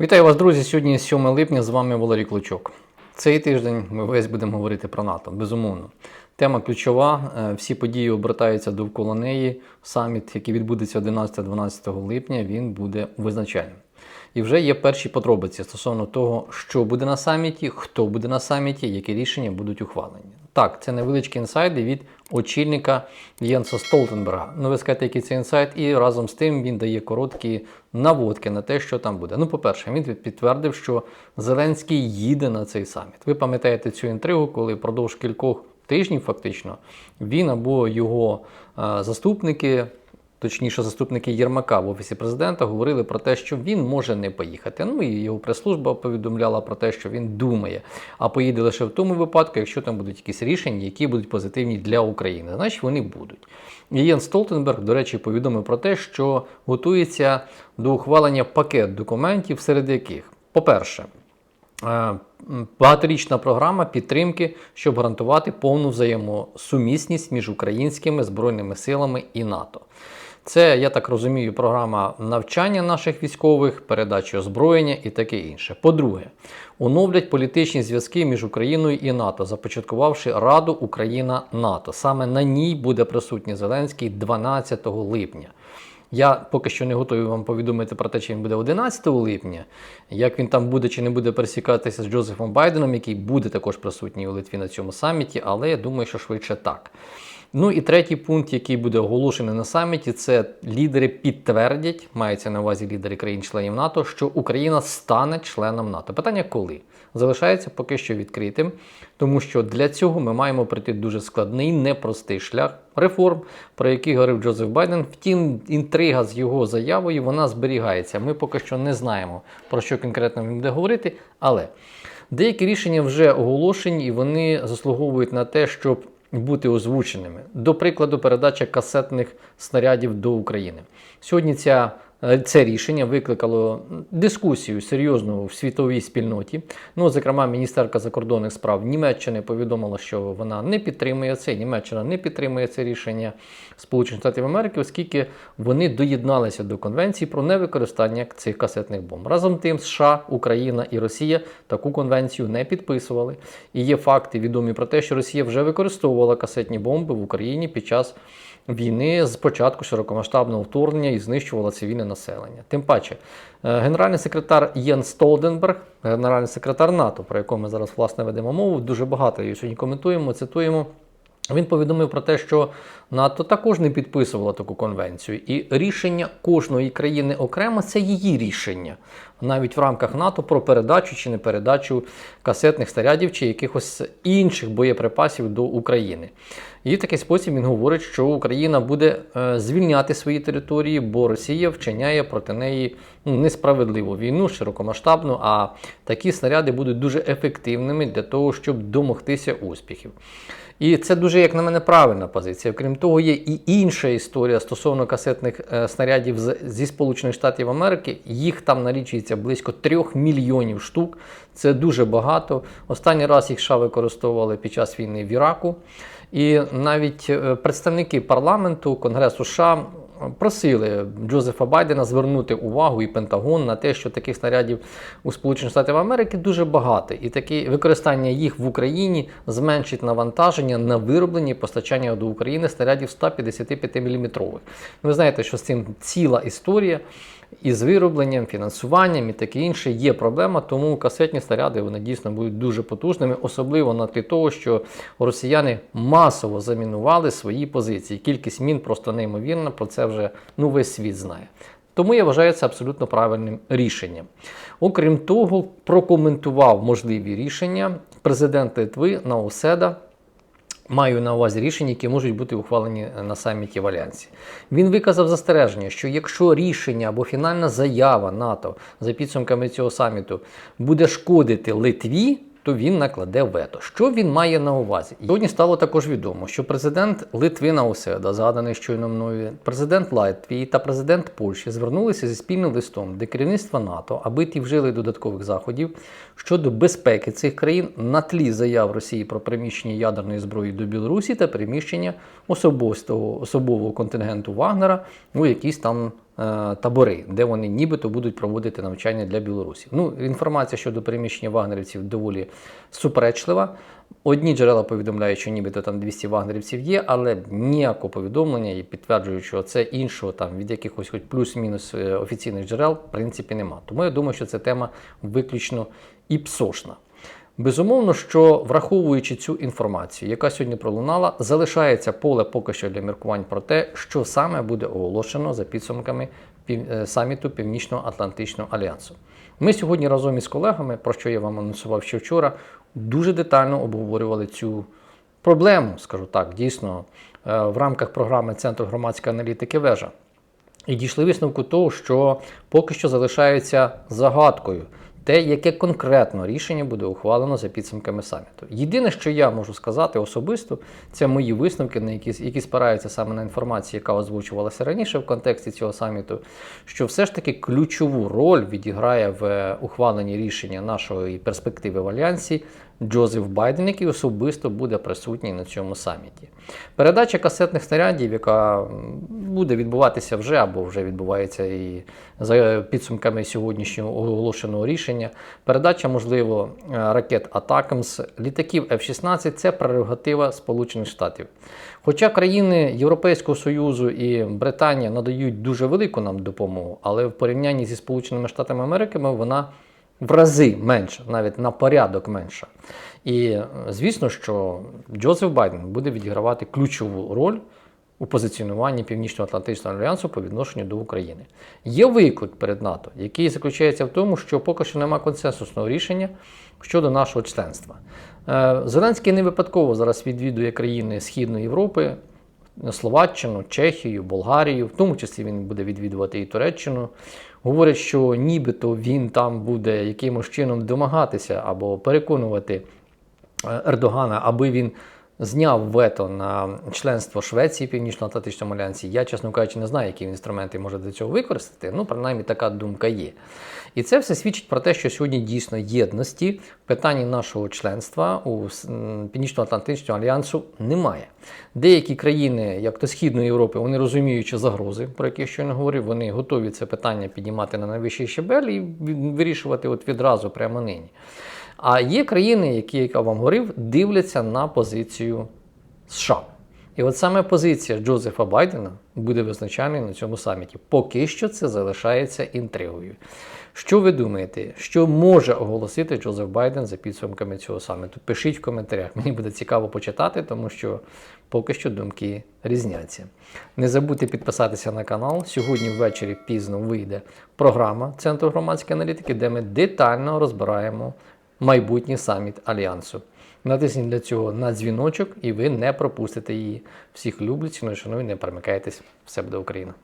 Вітаю вас, друзі! Сьогодні 7 липня. З вами Валерій Клочок. Цей тиждень ми весь будемо говорити про НАТО, безумовно. Тема ключова. е, Всі події обертаються довкола неї. Саміт, який відбудеться 11-12 липня, він буде визначальним. І вже є перші подробиці стосовно того, що буде на саміті, хто буде на саміті, які рішення будуть ухвалені. Так, це невеличкі інсайди від очільника Єнса Столтенберга. Ну, ви скажете, який це інсайт, і разом з тим він дає короткі наводки на те, що там буде. Ну, по-перше, він підтвердив, що Зеленський їде на цей саміт. Ви пам'ятаєте цю інтригу, коли впродовж кількох тижнів, фактично, він або його е, заступники. Точніше, заступники Єрмака в офісі президента говорили про те, що він може не поїхати. Ну і його прес-служба повідомляла про те, що він думає, а поїде лише в тому випадку, якщо там будуть якісь рішення, які будуть позитивні для України. Значить, вони будуть. Єн Столтенберг, до речі, повідомив про те, що готується до ухвалення пакет документів, серед яких, по-перше, Е, Багаторічна програма підтримки, щоб гарантувати повну взаємосумісність між українськими збройними силами і НАТО. Це, я так розумію, програма навчання наших військових, передачі озброєння і таке інше. По-друге, оновлять політичні зв'язки між Україною і НАТО, започаткувавши Раду Україна-НАТО. Саме на ній буде присутній Зеленський 12 липня. Я поки що не готовий вам повідомити про те, чи він буде 11 липня, як він там буде чи не буде пересікатися з Джозефом Байденом, який буде також присутній у Литві на цьому саміті, але я думаю, що швидше так. Ну і третій пункт, який буде оголошений на саміті, це лідери підтвердять, мається на увазі лідери країн-членів НАТО, що Україна стане членом НАТО. Питання коли? Залишається поки що відкритим, тому що для цього ми маємо пройти дуже складний, непростий шлях реформ, про який говорив Джозеф Байден. Втім, інтрига з його заявою вона зберігається. Ми поки що не знаємо, про що конкретно він буде говорити, але деякі рішення вже оголошені і вони заслуговують на те, щоб бути озвученими. До прикладу, передача касетних снарядів до України. Сьогодні ця це рішення викликало дискусію серйозну в світовій спільноті. Ну, зокрема, міністерка закордонних справ Німеччини повідомила, що вона не підтримує це. Німеччина не підтримує це рішення Сполучених Штатів Америки, оскільки вони доєдналися до конвенції про невикористання цих касетних бомб. Разом тим, США, Україна і Росія таку конвенцію не підписували. І є факти відомі про те, що Росія вже використовувала касетні бомби в Україні під час війни з початку широкомасштабного вторгнення і знищувала цивільне населення. Тим паче, е, генеральний секретар Єн Столденберг, генеральний секретар НАТО, про якого ми зараз власне ведемо мову, дуже багато її сьогодні коментуємо, цитуємо. Він повідомив про те, що НАТО також не підписувало таку конвенцію, і рішення кожної країни окремо це її рішення, навіть в рамках НАТО про передачу чи не передачу касетних снарядів чи якихось інших боєприпасів до України. І в такий спосіб він говорить, що Україна буде е, звільняти свої території, бо Росія вчиняє проти неї ну, несправедливу війну, широкомасштабну. А такі снаряди будуть дуже ефективними для того, щоб домогтися успіхів. І це дуже, як на мене, правильна позиція. Крім того, є і інша історія стосовно касетних е, снарядів зі Сполучених Штатів Америки. Їх там налічується близько трьох мільйонів штук. Це дуже багато. Останній раз їх США використовували під час війни в Іраку. І навіть е, представники парламенту Конгресу США просили Джозефа Байдена звернути увагу і Пентагон на те, що таких снарядів у Сполучених Штатів Америки дуже багато, і таке використання їх в Україні зменшить навантаження на вироблення постачання до України снарядів 155 мм. Ви знаєте, що з цим ціла історія. Із виробленням, фінансуванням і таке інше є проблема, тому касетні снаряди вони дійсно будуть дуже потужними, особливо на тлі того, що росіяни масово замінували свої позиції. Кількість мін просто неймовірна, про це вже ну, весь світ знає. Тому я вважаю це абсолютно правильним рішенням. Окрім того, прокоментував можливі рішення президент Литви Науседа. Маю на увазі рішення, які можуть бути ухвалені на саміті в Альянсі. Він виказав застереження, що якщо рішення або фінальна заява НАТО за підсумками цього саміту буде шкодити Литві, то він накладе вето. Що він має на увазі? Сьогодні стало також відомо, що президент Литви Науседа, згаданий щойно мною, президент Латвії та президент Польщі звернулися зі спільним листом до керівництва НАТО, аби ті вжили додаткових заходів щодо безпеки цих країн на тлі заяв Росії про приміщення ядерної зброї до Білорусі та приміщення особистого особового контингенту Вагнера у якійсь там табори, де вони нібито будуть проводити навчання для білорусів. Ну, інформація щодо переміщення вагнерівців доволі суперечлива. Одні джерела повідомляють, що нібито там 200 вагнерівців є, але ніякого повідомлення і підтверджують, що це іншого там від якихось хоч плюс-мінус е, офіційних джерел, в принципі, нема. Тому я думаю, що це тема виключно іпсошна. Безумовно, що враховуючи цю інформацію, яка сьогодні пролунала, залишається поле поки що для міркувань про те, що саме буде оголошено за підсумками е, саміту Північно-Атлантичного альянсу. Ми сьогодні разом із колегами, про що я вам анонсував ще вчора, дуже детально обговорювали цю проблему, скажу так, дійсно, е, в рамках програми Центру громадської аналітики Вежа. І дійшли висновку того, що поки що залишається загадкою те, яке конкретно рішення буде ухвалено за підсумками саміту. Єдине, що я можу сказати особисто, це мої висновки, на які, які спираються саме на інформацію, яка озвучувалася раніше в контексті цього саміту, що все ж таки ключову роль відіграє в е, ухваленні рішення нашої перспективи в альянсі Джозеф Байден, який особисто буде присутній на цьому саміті. Передача касетних снарядів, яка буде відбуватися вже або вже відбувається і за підсумками сьогоднішнього оголошеного рішення. Передача, можливо, е, ракет Атакамс, літаків F-16 це прерогатива Сполучених Штатів. Хоча країни Європейського Союзу і Британія надають дуже велику нам допомогу, але в порівнянні зі Сполученими Штатами Америки вона в рази менша, навіть на порядок менша. І е, звісно, що Джозеф Байден буде відігравати ключову роль у позиціонуванні Північно-Атлантичного альянсу по відношенню до України. Є виклик перед НАТО, який заключається в тому, що поки що немає консенсусного рішення щодо нашого членства. Е, Зеленський не випадково зараз відвідує країни Східної Європи, Словаччину, Чехію, Болгарію, в тому числі він буде відвідувати і Туреччину. Говорять, що нібито він там буде якимось чином домагатися або переконувати е, Ердогана, аби він зняв вето на членство Швеції Північно-Атлантичному альянсі. Я, чесно кажучи, не знаю, які інструменти може для цього використати. Ну, принаймні, така думка є. І це все свідчить про те, що сьогодні дійсно єдності в питанні нашого членства у Північно-Атлантичному альянсу немає. Деякі країни, як то Східної Європи, вони розуміючи загрози, про які я щойно говорив, вони готові це питання піднімати на найвищий щебель і вирішувати от відразу прямо нині. А є країни, які, як я вам говорив, дивляться на позицію США. І от саме позиція Джозефа Байдена буде визначальною на цьому саміті. Поки що це залишається інтригою. Що ви думаєте, що може оголосити Джозеф Байден за підсумками цього саміту? Пишіть в коментарях. Мені буде цікаво почитати, тому що поки що думки різняться. Не забудьте підписатися на канал. Сьогодні ввечері пізно вийде програма Центру громадської аналітики, де ми детально розбираємо майбутній саміт Альянсу. Натисніть для цього на дзвіночок, і ви не пропустите її. Всіх люблять, шаную, не перемикайтесь. Все буде Україна!